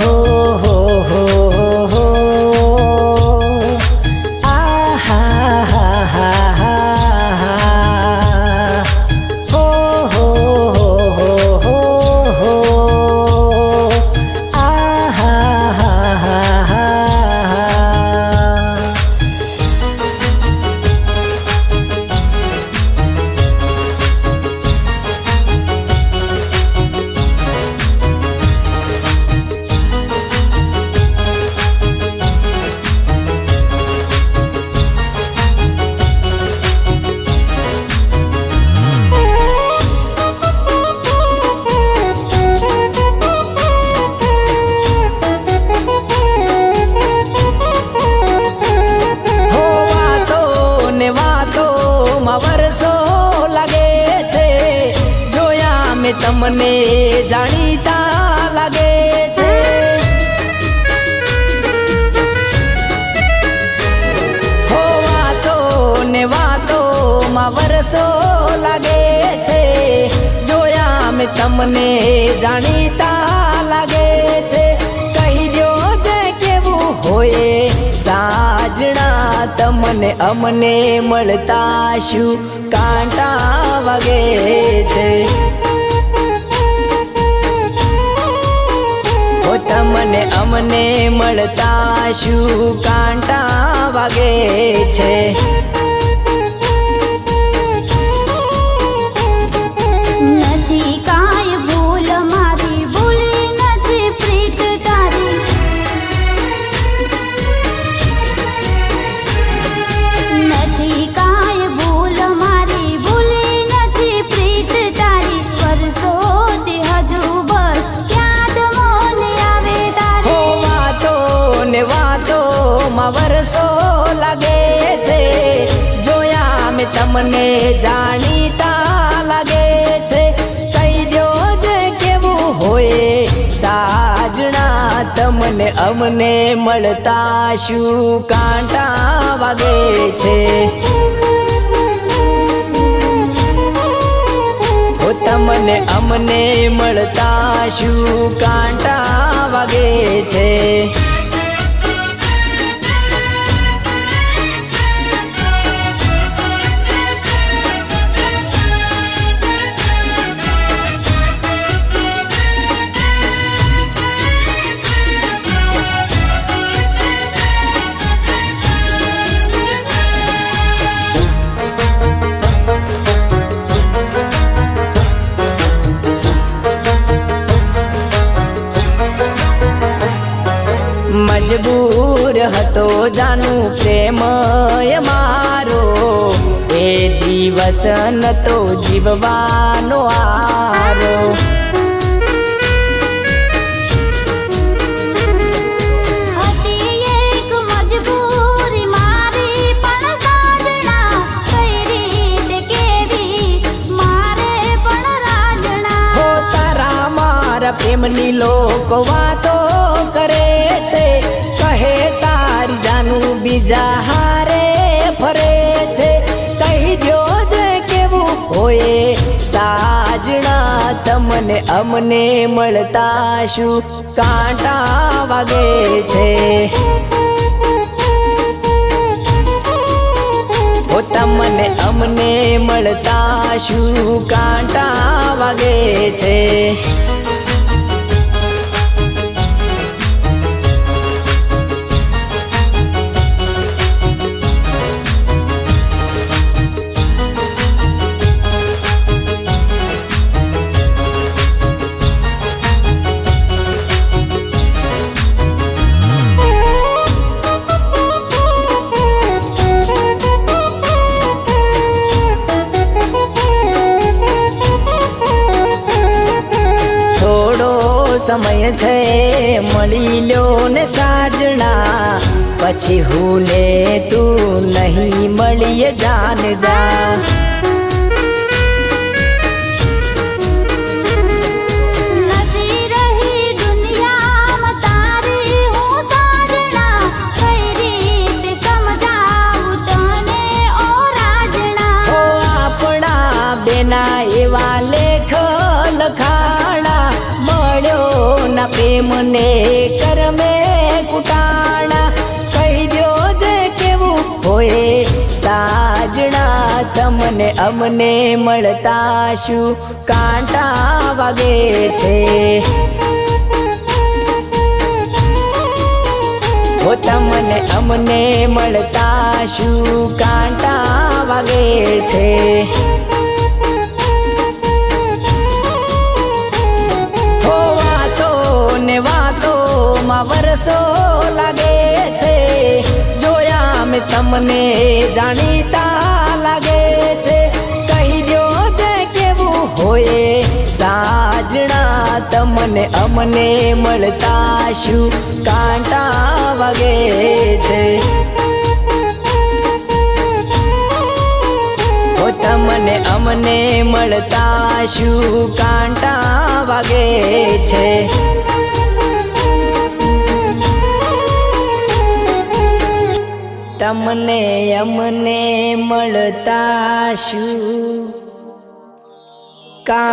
હો હો હો મેં તમને જાણીતા લાગે છે. હો વાતો ને વાતો માં વર્ષો લાગે છે. જોયા મેં તમને જાણીતા લાગે છે. કહી દો જે કેવું હોય સાજણા તમને અમને મળતા શું કાંટા વાગે છે. તમને અમને મળતા શું કાંટા વાગે છે? તમને જાણીતા લાગે છે. કહી જે કેવું હોય, સાજણા તમને અમને મળતા શું કાંટા વાગે છે? તમને અમને મળતા શું કાંટા વાગે છે? મજબૂર હતો જાનું પ્રેમય મારો. એ દિવસ નતો જીવવાનો આરો. પ્રેમની લોકો વાતો કરે. કહે, તારી જાનું બીજા હારે ફરે છે. કહી દો જે કેવું હોય, સાજણા તમને અમને મળતા શું? કાંટા વાગે છે. તમને અમને મળતા શું? કાંટા વાગે છે. સમય છે મળી લ્યો ને સાજણા. પછી હું ને તું નહીં મળીએ જાન જા. આપણા બેના એવા લેખ લખાણા મળ્યો ના પ્રેમને કરમે કુટાણા કહી દો જે કેવું હોય સાજણા તમને અમને મળતા શું કાંટા વાગે છે. હો તમને અમને મળતા શું કાંટા વાગે છે. માં લાગે છે. જોયા મેં તમને, જાણીતા લાગે છે. કહી દો જે કેવું હોય સાજણા તમને અમને મળતા શું કાંટા વાગે છે. તમને અમને મળતા શું કાંટા વાગે છે. તમને અમને મળતા શું? કા